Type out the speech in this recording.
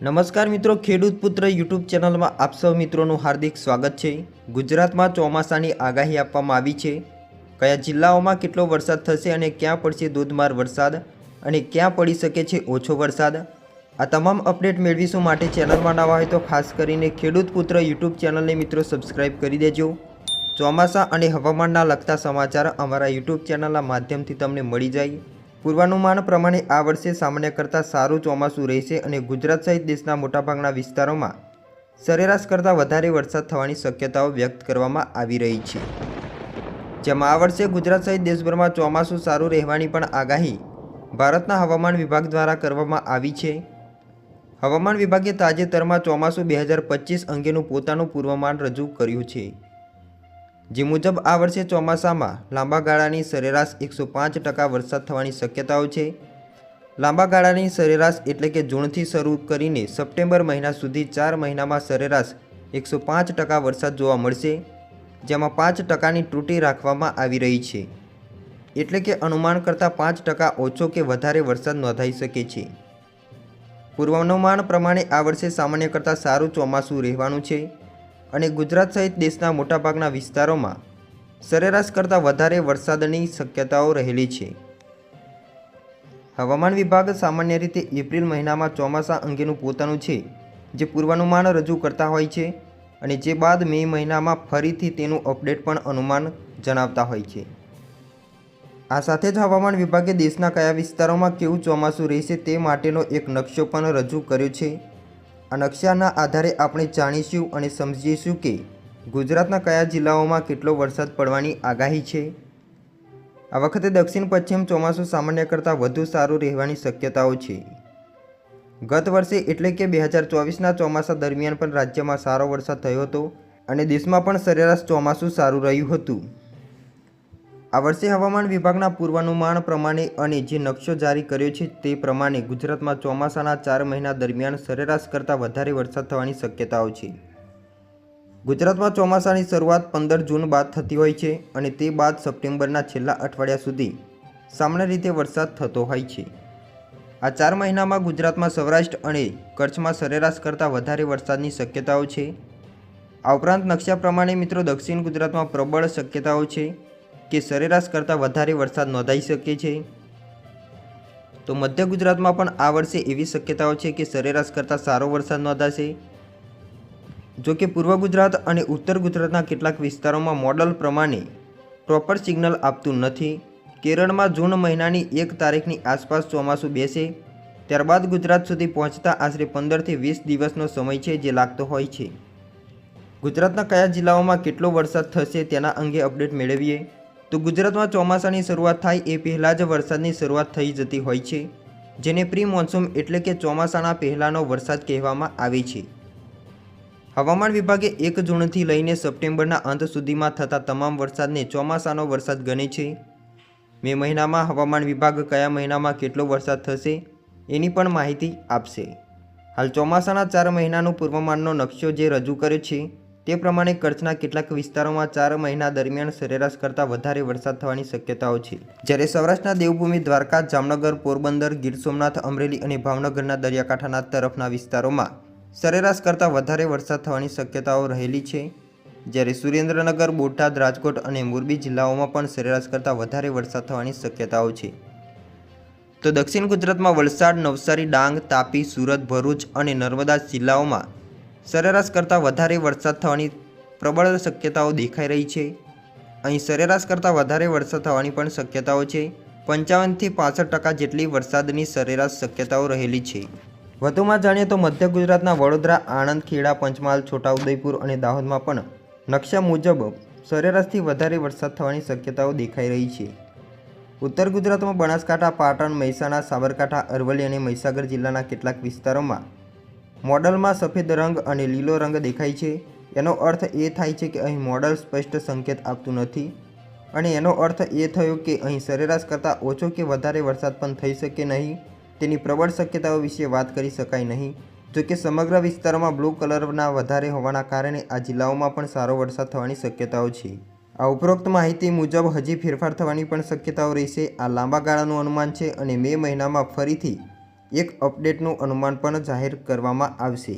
નમસ્કાર મિત્રો, ખેડૂત પુત્ર યુટ્યુબ ચેનલમાં આપ સૌ મિત્રોનું હાર્દિક સ્વાગત છે. ગુજરાતમાં ચોમાસાની આગાહી આપવામાં આવી છે. કયા જિલ્લાઓમાં કેટલો વરસાદ થશે અને ક્યાં પડશે ધોધમાર વરસાદ અને ક્યાં પડી શકે છે ઓછો વરસાદ? આ તમામ અપડેટ મેળવીશું માટે ચેનલમાં નવા હોય તો ખાસ કરીને ખેડૂત પુત્ર યુટ્યુબ ચેનલને મિત્રો સબસ્ક્રાઇબ કરી દેજો. ચોમાસા અને હવામાનના લગતા સમાચાર અમારા યુટ્યુબ ચેનલના માધ્યમથી તમને મળી જાય. પૂર્વાનુમાન પ્રમાણે આ વર્ષે સામાન્ય કરતાં સારું ચોમાસું રહેશે અને ગુજરાત સહિત દેશના મોટાભાગના વિસ્તારોમાં સરેરાશ કરતાં વધારે વરસાદ થવાની શક્યતાઓ વ્યક્ત કરવામાં આવી રહી છે. જેમાં આ વર્ષે ગુજરાત સહિત દેશભરમાં ચોમાસું સારું રહેવાની પણ આગાહી ભારતના હવામાન વિભાગ દ્વારા કરવામાં આવી છે. હવામાન વિભાગે તાજેતરમાં ચોમાસું બે હજાર પચીસ અંગેનું પોતાનું પૂર્વમાન રજૂ કર્યું છે. જે મુજબ આ વર્ષે ચોમાસામાં લાંબા ગાળાની સરેરાશ એકસો પાંચ ટકા વરસાદ થવાની શક્યતાઓ છે. લાંબા ગાળાની સરેરાશ એટલે કે જૂનથી શરૂ કરીને સપ્ટેમ્બર મહિના સુધી ચાર મહિનામાં સરેરાશ એકસો પાંચ ટકા વરસાદ જોવા મળશે, જેમાં પાંચ ટકાની ત્રુટી રાખવામાં આવી રહી છે. એટલે કે અનુમાન કરતાં પાંચ ટકા ઓછો કે વધારે વરસાદ નોંધાઈ શકે છે. પૂર્વાનુમાન પ્રમાણે આ વર્ષે સામાન્ય કરતાં સારું ચોમાસું રહેવાનું છે. અને ગુજરાત સહિત દેશના મોટાભાગના વિસ્તારોમાં સરેરાશ કરતાં વધારે વરસાદની શક્યતાઓ રહેલી છે. હવામાન વિભાગ સામાન્ય રીતે એપ્રિલ મહિનામાં ચોમાસા અંગેનું પોતાનું છે, જે પૂર્વાનુમાન રજૂ કરતા હોય છે અને જે બાદ મે મહિનામાં ફરીથી તેનું અપડેટ પણ અનુમાન જણાવતા હોય છે. આ સાથે જ હવામાન વિભાગે દેશના કયા વિસ્તારોમાં કેવું ચોમાસું રહેશે તે માટેનો એક નકશો પણ રજૂ કર્યો છે. આ નકશાના આધારે આપણે જાણીશું અને સમજીશું કે ગુજરાતના કયા જિલ્લાઓમાં કેટલો વરસાદ પડવાની આગાહી છે. આ વખતે દક્ષિણ પશ્ચિમ ચોમાસું સામાન્ય કરતાં વધુ સારું રહેવાની શક્યતાઓ છે. ગત વર્ષે એટલે કે બે હજાર ચોવીસના ચોમાસા દરમિયાન પણ રાજ્યમાં સારો વરસાદ થયો હતો અને દેશમાં પણ સરેરાશ ચોમાસું સારું રહ્યું હતું. આ વર્ષે હવામાન વિભાગના પૂર્વાનુમાન પ્રમાણે અને જે નકશો જારી કર્યો છે તે પ્રમાણે ગુજરાતમાં ચોમાસાના ચાર મહિના દરમિયાન સરેરાશ કરતાં વધારે વરસાદ થવાની શક્યતાઓ છે. ગુજરાતમાં ચોમાસાની શરૂઆત પંદર જૂન બાદ થતી હોય છે અને તે બાદ સપ્ટેમ્બરના છેલ્લા અઠવાડિયા સુધી સામાન્ય રીતે વરસાદ થતો હોય છે. આ ચાર મહિનામાં ગુજરાતમાં સૌરાષ્ટ્ર અને કચ્છમાં સરેરાશ કરતાં વધારે વરસાદની શક્યતાઓ છે. આ ઉપરાંત નકશા પ્રમાણે મિત્રો દક્ષિણ ગુજરાતમાં પ્રબળ શક્યતાઓ છે. કે સરેરાશ કરતાં વધારે વરસાદ નોંધાઈ શકે છે? તો મધ્ય ગુજરાતમાં પણ આ વર્ષે એવી શક્યતાઓ છે કે સરેરાશ કરતાં સારો વરસાદ નોંધાશે? જો કે પૂર્વ ગુજરાત અને ઉત્તર ગુજરાતના કેટલાક વિસ્તારોમાં મોડલ પ્રમાણે પ્રોપર સિગ્નલ આપતું નથી. કેરળમાં જૂન મહિનાની એક તારીખની આસપાસ ચોમાસું બેસે. ત્યારબાદ ગુજરાત સુધી પહોંચતા આશરે પંદરથી વીસ દિવસનો સમય છે જે લાગતો હોય છે. ગુજરાતના કયા જિલ્લાઓમાં કેટલો વરસાદ થશે તેના અંગે અપડેટ મેળવીએ. તો ગુજરાતમાં ચોમાસાની શરૂઆત થાય એ પહેલાં જ વરસાદની શરૂઆત થઈ જતી હોય છે. જેને પ્રી મોન્સૂન એટલે કે ચોમાસાના પહેલાંનો વરસાદ કહેવામાં આવે છે. હવામાન વિભાગે એક જૂનથી લઈને સપ્ટેમ્બરના અંત સુધીમાં થતા તમામ વરસાદને ચોમાસાનો વરસાદ ગણે છે. મે મહિનામાં હવામાન વિભાગ કયા મહિનામાં કેટલો વરસાદ થશે એની પણ માહિતી આપશે. હાલ ચોમાસાના ચાર મહિનાનું પૂર્વમાનનો નકશો જે રજૂ કર્યો છે તે પ્રમાણે કચ્છના કેટલાક વિસ્તારોમાં ચાર મહિના દરમિયાન સરેરાશ કરતાં વધારે વરસાદ થવાની શક્યતાઓ છે. જ્યારે સૌરાષ્ટ્રના દેવભૂમિ, દ્વારકા, જામનગર, પોરબંદર, ગીર સોમનાથ, અમરેલી અને ભાવનગરના દરિયાકાંઠાના તરફના વિસ્તારોમાં સરેરાશ કરતાં વધારે વરસાદ થવાની શક્યતાઓ રહેલી છે. જ્યારે સુરેન્દ્રનગર, બોટાદ, રાજકોટ અને મોરબી જિલ્લાઓમાં પણ સરેરાશ કરતાં વધારે વરસાદ થવાની શક્યતાઓ છે. તો દક્ષિણ ગુજરાતમાં વલસાડ, નવસારી, ડાંગ, તાપી, સુરત, ભરૂચ અને નર્મદા જિલ્લાઓમાં સરેરાશ કરતાં વધારે વરસાદ થવાની પ્રબળ શક્યતાઓ દેખાઈ રહી છે. અહીં સરેરાશ કરતાં વધારે વરસાદ થવાની પણ શક્યતાઓ છે. પંચાવનથી પાસઠ ટકા જેટલી વરસાદની સરેરાશ શક્યતાઓ રહેલી છે. વધુમાં જાણીએ તો મધ્ય ગુજરાતના વડોદરા, આણંદ, ખેડા, પંચમહાલ, છોટાઉદેપુર અને દાહોદમાં પણ નકશા મુજબ સરેરાશથી વધારે વરસાદ થવાની શક્યતાઓ દેખાઈ રહી છે. ઉત્તર ગુજરાતમાં બનાસકાંઠા, પાટણ, મહેસાણા, સાબરકાંઠા, અરવલ્લી અને મહીસાગર જિલ્લાના કેટલાક વિસ્તારોમાં મોડલમાં સફેદ રંગ અને લીલો રંગ દેખાય છે. એનો અર્થ એ થાય છે કે અહીં મોડલ સ્પષ્ટ સંકેત આપતું નથી. અને એનો અર્થ એ થયો કે અહીં સરેરાશ કરતાં ઓછો કે વધારે વરસાદ પણ થઈ શકે નહીં. તેની પ્રબળ શક્યતાઓ વિશે વાત કરી શકાય નહીં. જો કે સમગ્ર વિસ્તારોમાં બ્લુ કલરના વધારે હોવાના કારણે આ જિલ્લાઓમાં પણ સારો વરસાદ થવાની શક્યતાઓ છે. આ ઉપરોક્ત માહિતી મુજબ હજી ફેરફાર થવાની પણ શક્યતાઓ રહેશે. આ લાંબા ગાળાનું અનુમાન છે અને મે મહિનામાં ફરીથી એક અપડેટનું અનુમાન પણ જાહેર કરવામાં આવશે.